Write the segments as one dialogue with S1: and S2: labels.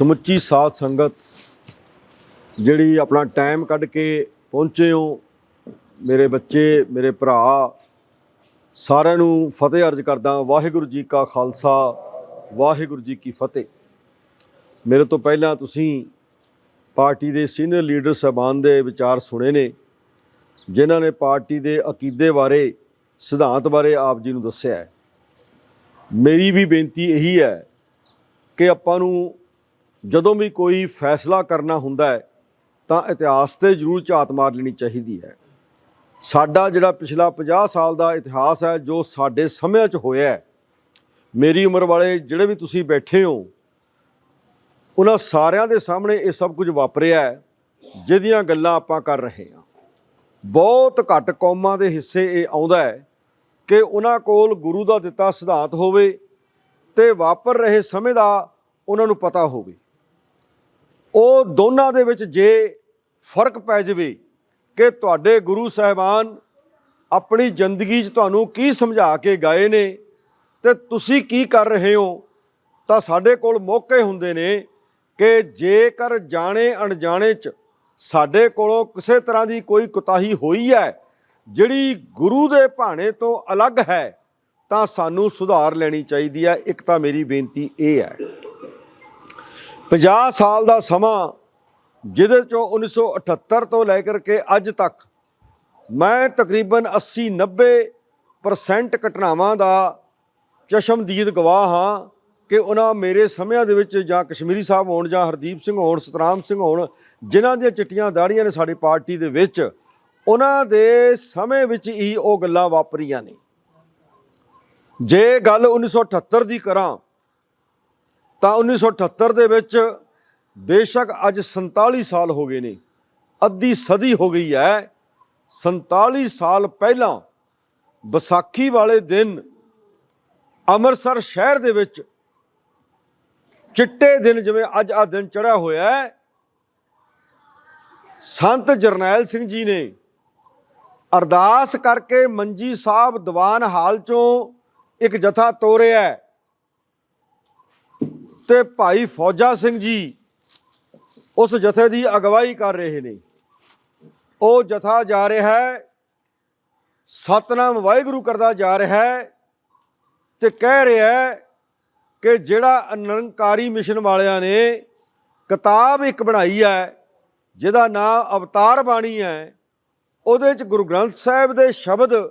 S1: ਸਮੁੱਚੀ ਸਾਧ ਸੰਗਤ ਜਿਹੜੀ ਆਪਣਾ ਟਾਈਮ ਕੱਢ ਕੇ ਪਹੁੰਚੇ ਹੋ, ਮੇਰੇ ਬੱਚੇ, ਮੇਰੇ ਭਰਾ, ਸਾਰਿਆਂ ਨੂੰ ਫਤਿਹ ਅਰਜ਼ ਕਰਦਾ ਵਾਹਿਗੁਰੂ ਜੀ ਕਾ ਖਾਲਸਾ, ਵਾਹਿਗੁਰੂ ਜੀ ਕੀ ਫਤਿਹ। ਮੇਰੇ ਤੋਂ ਪਹਿਲਾਂ ਤੁਸੀਂ ਪਾਰਟੀ ਦੇ ਸੀਨੀਅਰ ਲੀਡਰ ਸਾਹਿਬਾਨ ਦੇ ਵਿਚਾਰ ਸੁਣੇ ਨੇ, ਜਿਨ੍ਹਾਂ ਨੇ ਪਾਰਟੀ ਦੇ ਅਕੀਦੇ ਬਾਰੇ, ਸਿਧਾਂਤ ਬਾਰੇ ਆਪ ਜੀ ਨੂੰ ਦੱਸਿਆ ਮੇਰੀ ਵੀ ਬੇਨਤੀ ਇਹੀ ਹੈ ਕਿ ਆਪਾਂ ਨੂੰ ਜਦੋਂ ਵੀ ਕੋਈ ਫੈਸਲਾ ਕਰਨਾ ਹੁੰਦਾ ਹੈ, ਤਾਂ ਇਤਿਹਾਸ ਤੇ ਜ਼ਰੂਰ ਝਾਤ ਮਾਰ ਲੈਣੀ ਚਾਹੀਦੀ ਹੈ। ਸਾਡਾ ਜਿਹੜਾ ਪਿਛਲਾ 50 ਸਾਲ ਦਾ ਇਤਿਹਾਸ ਹੈ, ਜੋ ਸਾਡੇ ਸਮਿਆਂ 'ਚ ਹੋਇਆ ਹੈ, ਮੇਰੀ ਉਮਰ ਵਾਲੇ ਜਿਹੜੇ ਵੀ ਤੁਸੀਂ ਬੈਠੇ ਹੋ, ਉਹਨਾਂ ਸਾਰਿਆਂ ਦੇ ਸਾਹਮਣੇ ਇਹ ਸਭ ਕੁਝ ਵਾਪਰਿਆ ਹੈ, ਜਿਹਦੀਆਂ ਗੱਲਾਂ ਆਪਾਂ ਕਰ ਰਹੇ ਹਾਂ। ਬਹੁਤ ਘੱਟ ਕੌਮਾਂ ਦੇ ਹਿੱਸੇ ਇਹ ਆਉਂਦਾ ਹੈ ਕਿ ਉਹਨਾਂ ਕੋਲ ਗੁਰੂ ਦਾ ਦਿੱਤਾ ਸਿਧਾਂਤ ਹੋਵੇ ਤੇ ਵਾਪਰ ਰਹੇ ਸਮੇਂ ਦਾ ਉਹਨਾਂ ਨੂੰ ਪਤਾ ਹੋਵੇ। ਉਹ ਦੋਨਾਂ ਦੇ ਵਿੱਚ ਜੇ ਫ਼ਰਕ ਪੈ ਜਾਵੇ ਕਿ ਤੁਹਾਡੇ ਗੁਰੂ ਸਾਹਿਬਾਨ ਆਪਣੀ ਜ਼ਿੰਦਗੀ 'ਚ ਤੁਹਾਨੂੰ ਕੀ ਸਮਝਾ ਕੇ ਗਏ ਨੇ ਤੇ ਤੁਸੀਂ ਕੀ ਕਰ ਰਹੇ ਹੋ, ਤਾਂ ਸਾਡੇ ਕੋਲ ਮੌਕੇ ਹੁੰਦੇ ਨੇ ਕਿ ਜੇਕਰ ਜਾਣੇ ਅਣਜਾਣੇ 'ਚ ਸਾਡੇ ਕੋਲੋਂ ਕਿਸੇ ਤਰ੍ਹਾਂ ਦੀ ਕੋਈ ਕੁਤਾਹੀ ਹੋਈ ਹੈ, ਜਿਹੜੀ ਗੁਰੂ ਦੇ ਭਾਣੇ ਤੋਂ ਅਲੱਗ ਹੈ, ਤਾਂ ਸਾਨੂੰ ਸੁਧਾਰ ਲੈਣੀ ਚਾਹੀਦੀ ਹੈ। ਇੱਕ ਤਾਂ ਮੇਰੀ ਬੇਨਤੀ ਇਹ ਹੈ 50 ਸਾਲ ਦਾ ਸਮਾਂ ਜਿਹਦੇ ਚੋਂ 1978 ਤੋਂ ਲੈ ਕਰਕੇ ਅੱਜ ਤੱਕ ਮੈਂ ਤਕਰੀਬਨ 80 90% ਘਟਨਾਵਾਂ ਦਾ ਚਸ਼ਮਦੀਦ ਗਵਾਹ ਹਾਂ ਕਿ ਉਹਨਾਂ ਮੇਰੇ ਸਮਿਆਂ ਦੇ ਵਿੱਚ ਜਾਂ ਕਸ਼ਮੀਰੀ ਸਾਹਿਬ ਹੋਣ ਜਾਂ ਹਰਦੀਪ ਸਿੰਘ ਹੋਣ ਸਤਰਾਮ ਸਿੰਘ ਹੋਣ, ਜਿਨ੍ਹਾਂ ਦੀਆਂ ਚਿੱਟੀਆਂ ਦਾੜੀਆਂ ਨੇ ਸਾਡੀ ਪਾਰਟੀ ਦੇ ਵਿੱਚ, ਉਹਨਾਂ ਦੇ ਸਮੇਂ ਵਿੱਚ ਹੀ ਉਹ ਗੱਲਾਂ ਵਾਪਰੀਆਂ ਨੇ। ਜੇ ਗੱਲ 1978 ਦੀ ਕਰਾਂ ਤਾਂ 1978 ਦੇ ਵਿੱਚ ਬੇਸ਼ੱਕ ਅੱਜ 47 ਸਾਲ ਹੋ ਗਏ ਨੇ, ਅੱਧੀ ਸਦੀ ਹੋ ਗਈ ਹੈ। 47 ਸਾਲ ਪਹਿਲਾਂ ਵਿਸਾਖੀ ਵਾਲੇ ਦਿਨ ਅੰਮ੍ਰਿਤਸਰ ਸ਼ਹਿਰ ਦੇ ਵਿੱਚ ਚਿੱਟੇ ਦਿਨ ਜਿਵੇਂ ਅੱਜ ਆ ਦਿਨ ਚੜਿਆ ਹੋਇਆ ਹੈ, ਸੰਤ ਜਰਨੈਲ ਸਿੰਘ ਜੀ ਨੇ ਅਰਦਾਸ ਕਰਕੇ ਮੰਜੀ ਸਾਹਿਬ ਦੀਵਾਨ ਹਾਲ ਚੋਂ ਇੱਕ ਜਥਾ ਤੋਰਿਆ ਤੇ ਭਾਈ ਫੌਜਾ ਸਿੰਘ ਜੀ ਉਸ ਜਥੇ ਦੀ ਅਗਵਾਈ ਕਰ ਰਹੇ ਨੇ। ਉਹ ਜਥਾ ਜਾ ਰਿਹਾ ਹੈ। ਸਤਨਾਮ ਵਾਹਿਗੁਰੂ ਕਰਦਾ ਜਾ ਰਿਹਾ ਹੈ ਤੇ ਕਹਿ ਰਿਹਾ ਹੈ ਕਿ ਜਿਹੜਾ ਅਨੰਕਾਰੀ ਮਿਸ਼ਨ ਵਾਲਿਆਂ ਨੇ ਕਿਤਾਬ ਇੱਕ ਬਣਾਈ ਹੈ, ਜਿਹਦਾ ਨਾਮ ਅਵਤਾਰ ਬਾਣੀ ਹੈ, ਉਹਦੇ ਚ ਗੁਰੂ ਗ੍ਰੰਥ ਸਾਹਿਬ ਦੇ ਸ਼ਬਦ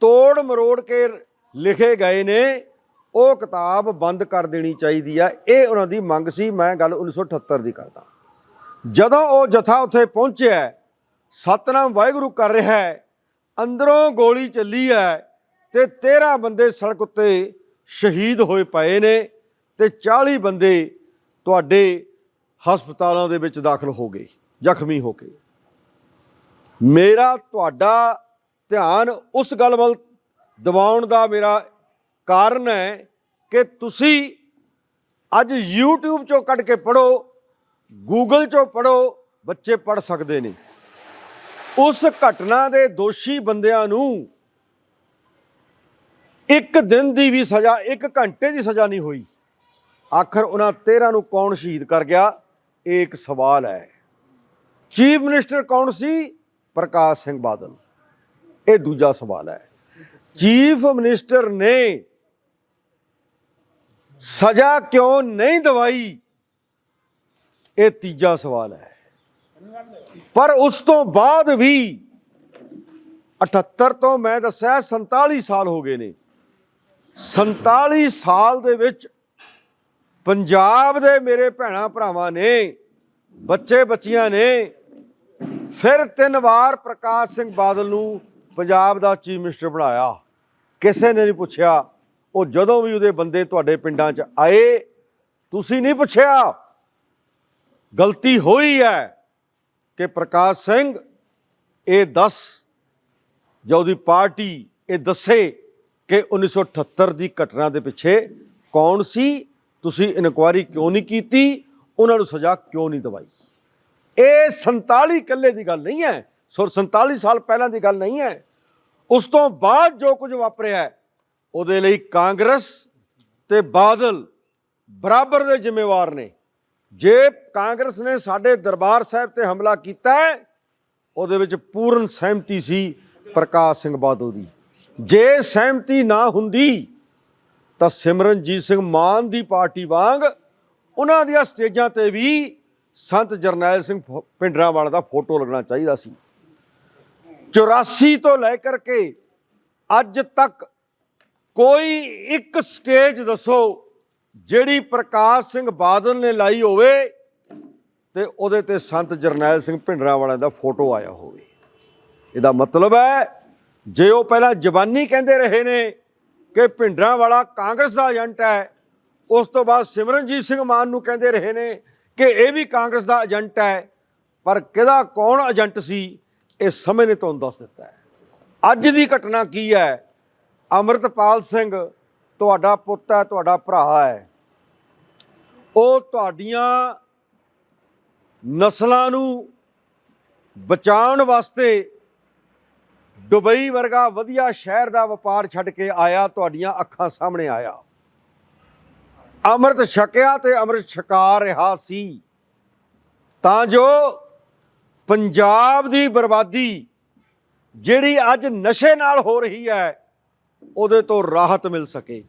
S1: ਤੋੜ ਮਰੋੜ ਕੇ ਲਿਖੇ ਗਏ ਨੇ। ਉਹ ਕਿਤਾਬ ਬੰਦ ਕਰ ਦੇਣੀ ਚਾਹੀਦੀ ਆ। ਇਹ ਉਹਨਾਂ ਦੀ ਮੰਗ ਸੀ। ਮੈਂ ਗੱਲ 1978 ਦੀ ਕਰਦਾ। ਜਦੋਂ ਉਹ ਜਥਾ ਉੱਥੇ ਪਹੁੰਚਿਆ ਸਤਨਾਮ ਵਾਹਿਗੁਰੂ ਕਰ ਰਿਹਾ ਹੈ, ਅੰਦਰੋਂ ਗੋਲੀ ਚੱਲੀ ਹੈ ਤੇ 13 ਬੰਦੇ ਸੜਕ ਉੱਤੇ ਸ਼ਹੀਦ ਹੋਏ ਪਏ ਨੇ ਤੇ 40 ਬੰਦੇ ਤੁਹਾਡੇ ਹਸਪਤਾਲਾਂ ਦੇ ਵਿੱਚ ਦਾਖਲ ਹੋ ਗਏ, ਜ਼ਖਮੀ ਹੋ ਕੇ। ਮੇਰਾ ਤੁਹਾਡਾ ਧਿਆਨ ਉਸ ਗੱਲ ਵੱਲ ਦਿਵਾਉਣ ਦਾ ਮੇਰਾ ਕਾਰਨ ਹੈ ਕਿ ਤੁਸੀਂ ਅੱਜ YouTube ਚੋਂ ਕੱਢ ਕੇ ਪੜੋ Google ਚੋਂ ਪੜੋ ਬੱਚੇ ਪੜ ਸਕਦੇ ਨੇ। ਉਸ ਘਟਨਾ ਦੇ ਦੋਸ਼ੀ ਬੰਦਿਆਂ ਨੂੰ ਇੱਕ ਦਿਨ ਦੀ ਵੀ ਸਜ਼ਾ, ਇੱਕ ਘੰਟੇ ਦੀ ਸਜ਼ਾ ਨਹੀਂ ਹੋਈ। ਆਖਰ ਉਹਨਾਂ 13 ਨੂੰ ਕੌਣ ਸ਼ਹੀਦ ਕਰ ਗਿਆ? ਇਹ ਇੱਕ ਸਵਾਲ ਹੈ। ਚੀਫ ਮਿਨਿਸਟਰ ਕੌਣ ਸੀ? ਪ੍ਰਕਾਸ਼ ਸਿੰਘ ਬਾਦਲ। ਇਹ ਦੂਜਾ ਸਵਾਲ ਹੈ। ਚੀਫ ਮਿਨਿਸਟਰ ਨੇ ਸਜ਼ਾ ਕਿਉਂ ਨਹੀਂ ਦਵਾਈ? ਇਹ ਤੀਜਾ ਸਵਾਲ ਹੈ। ਪਰ ਉਸ ਤੋਂ ਬਾਅਦ ਵੀ 78 ਤੋਂ ਮੈਂ ਦੱਸਿਆ 47 ਸਾਲ ਹੋ ਗਏ ਨੇ। 47 ਸਾਲ ਦੇ ਵਿੱਚ ਪੰਜਾਬ ਦੇ ਮੇਰੇ ਭੈਣਾ ਭਰਾਵਾਂ ਨੇ, ਬੱਚੇ ਬੱਚੀਆਂ ਨੇ, ਫਿਰ ਤਿੰਨ ਵਾਰ ਪ੍ਰਕਾਸ਼ ਸਿੰਘ ਬਾਦਲ ਨੂੰ ਪੰਜਾਬ ਦਾ ਚੀਫ ਮਿਨਿਸਟਰ ਬਣਾਇਆ। ਕਿਸੇ ਨੇ ਨਹੀਂ ਪੁੱਛਿਆ। ਉਹ ਜਦੋਂ ਵੀ ਉਹਦੇ ਬੰਦੇ ਤੁਹਾਡੇ ਪਿੰਡਾਂ 'ਚ ਆਏ ਤੁਸੀਂ ਨਹੀਂ ਪੁੱਛਿਆ। ਗਲਤੀ ਹੋਈ ਹੈ ਕਿ ਪ੍ਰਕਾਸ਼ ਸਿੰਘ ਇਹ ਦੱਸ ਜਾਂ ਉਹਦੀ ਪਾਰਟੀ ਇਹ ਦੱਸੇ ਕਿ 1978 ਦੀ ਘਟਨਾ ਦੇ ਪਿੱਛੇ ਕੌਣ ਸੀ? ਤੁਸੀਂ ਇਨਕੁਆਇਰੀ ਕਿਉਂ ਨਹੀਂ ਕੀਤੀ? ਉਹਨਾਂ ਨੂੰ ਸਜ਼ਾ ਕਿਉਂ ਨਹੀਂ ਦਵਾਈ? ਇਹ 47 ਕੱਲੇ ਦੀ ਗੱਲ ਨਹੀਂ ਹੈ। ਸੋ 47 ਸਾਲ ਪਹਿਲਾਂ ਦੀ ਗੱਲ ਨਹੀਂ ਹੈ। ਉਸ ਤੋਂ ਬਾਅਦ ਜੋ ਕੁਝ ਵਾਪਰਿਆ ਹੈ, ਉਹਦੇ ਲਈ ਕਾਂਗਰਸ ਤੇ ਬਾਦਲ ਬਰਾਬਰ ਦੇ ਜ਼ਿੰਮੇਵਾਰ ਨੇ। ਜੇ ਕਾਂਗਰਸ ਨੇ ਸਾਡੇ ਦਰਬਾਰ ਸਾਹਿਬ ਤੇ ਹਮਲਾ ਕੀਤਾ ਉਹਦੇ ਵਿੱਚ ਪੂਰਨ ਸਹਿਮਤੀ ਸੀ ਪ੍ਰਕਾਸ਼ ਸਿੰਘ ਬਾਦਲ ਦੀ। ਜੇ ਸਹਿਮਤੀ ਨਾ ਹੁੰਦੀ, ਤਾਂ ਸਿਮਰਨਜੀਤ ਸਿੰਘ ਮਾਨ ਦੀ ਪਾਰਟੀ ਵਾਂਗ ਉਹਨਾਂ ਦੀਆਂ ਸਟੇਜਾਂ ਤੇ ਵੀ ਸੰਤ ਜਰਨੈਲ ਸਿੰਘ ਫੋ- ਭਿੰਡਰਾਂਵਾਲਾ ਦਾ ਫੋਟੋ ਲੱਗਣਾ ਚਾਹੀਦਾ ਸੀ। 84 ਤੋਂ ਲੈ ਕਰਕੇ ਅੱਜ ਤੱਕ ਕੋਈ ਇੱਕ ਸਟੇਜ ਦੱਸੋ ਜਿਹੜੀ ਪ੍ਰਕਾਸ਼ ਸਿੰਘ ਬਾਦਲ ਨੇ ਲਾਈ ਹੋਵੇ ਤੇ ਉਹਦੇ ਤੇ ਸੰਤ ਜਰਨੈਲ ਸਿੰਘ ਭਿੰਡਰਾਂਵਾਲਾ ਦਾ ਫੋਟੋ ਆਇਆ ਹੋਵੇ। ਇਹਦਾ ਮਤਲਬ ਹੈ, ਜੇ ਉਹ ਪਹਿਲਾਂ ਜ਼ਬਾਨੀ ਕਹਿੰਦੇ ਰਹੇ ਨੇ ਕਿ ਭਿੰਡਰਾਂਵਾਲਾ ਕਾਂਗਰਸ ਦਾ ਏਜੰਟ ਹੈ, ਉਸ ਤੋਂ ਬਾਅਦ ਸਿਮਰਨਜੀਤ ਸਿੰਘ ਮਾਨ ਨੂੰ ਕਹਿੰਦੇ ਰਹੇ ਨੇ ਕਿ ਇਹ ਵੀ ਕਾਂਗਰਸ ਦਾ ਏਜੰਟ ਹੈ, ਪਰ ਕਿਹਦਾ ਕੌਣ ਏਜੰਟ ਸੀ, ਇਹ ਸਮੇਂ ਨੇ ਤੁਹਾਨੂੰ ਦੱਸ ਦਿੱਤਾ ਹੈ। ਅੱਜ ਦੀ ਘਟਨਾ ਕੀ ਹੈ ਅਮਰਤਪਾਲ ਸਿੰਘ ਤੁਹਾਡਾ ਪੁੱਤ ਹੈ, ਤੁਹਾਡਾ ਭਰਾ ਹੈ। ਉਹ ਤੁਹਾਡੀਆਂ ਨਸਲਾਂ ਨੂੰ ਬਚਾਉਣ ਵਾਸਤੇ ਦੁਬਈ ਵਰਗਾ ਵਧੀਆ ਸ਼ਹਿਰ ਦਾ ਵਪਾਰ ਛੱਡ ਕੇ ਆਇਆ, ਤੁਹਾਡੀਆਂ ਅੱਖਾਂ ਸਾਹਮਣੇ ਆਇਆ। ਅੰਮ੍ਰਿਤ ਛਕਿਆ ਤੇ ਅੰਮ੍ਰਿਤ ਛਕਾ ਰਿਹਾ ਸੀ। ਤਾਂ ਜੋ ਪੰਜਾਬ ਦੀ ਬਰਬਾਦੀ, ਜਿਹੜੀ ਅੱਜ ਨਸ਼ੇ ਨਾਲ ਹੋ ਰਹੀ ਹੈ ਉਹਦੇ ਤੋਂ ਰਾਹਤ ਮਿਲ ਸਕੇ।